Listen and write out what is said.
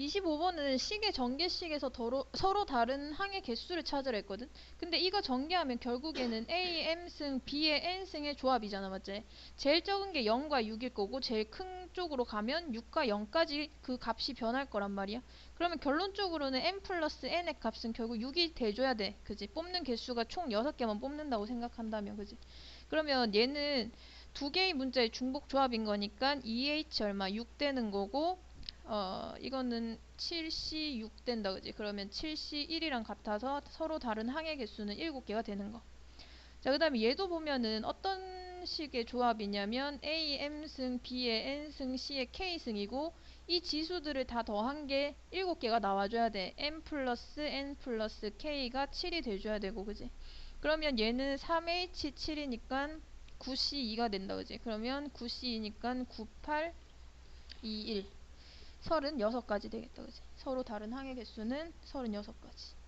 25번은 시계 전개식에서 더러, 서로 다른 항의 개수를 찾으라 했거든. 근데 이거 전개하면 결국에는 A, M승, B의 N승의 조합이잖아, 맞지? 제일 적은 게 0과 6일 거고 제일 큰 쪽으로 가면 6과 0까지 그 값이 변할 거란 말이야. 그러면 결론적으로는 M 플러스 N의 값은 결국 6이 돼줘야 돼. 그지? 뽑는 개수가 총 6개만 뽑는다고 생각한다면, 그지? 그러면 얘는 두 개의 문자의 중복 조합인 거니까 2H 얼마 6 되는 거고 어 이거는 7C 6 된다 그지? 그러면 7C 1이랑 같아서 서로 다른 항의 개수는 7개가 되는 거자 그 다음에 얘도 보면은 어떤 식의 조합이냐면 A M승 B의 N승 C의 K승이고 이 지수들을 다 더한 게 7개가 나와줘야 돼. M 플러스 N 플러스 K가 7이 돼줘야 되고 그지? 그러면 얘는 3H 7이니까 9C2가 된다 그지? 그러면 9C2니까 98 21 36가지 되겠다 그지 서로 다른 항의 개수는 36가지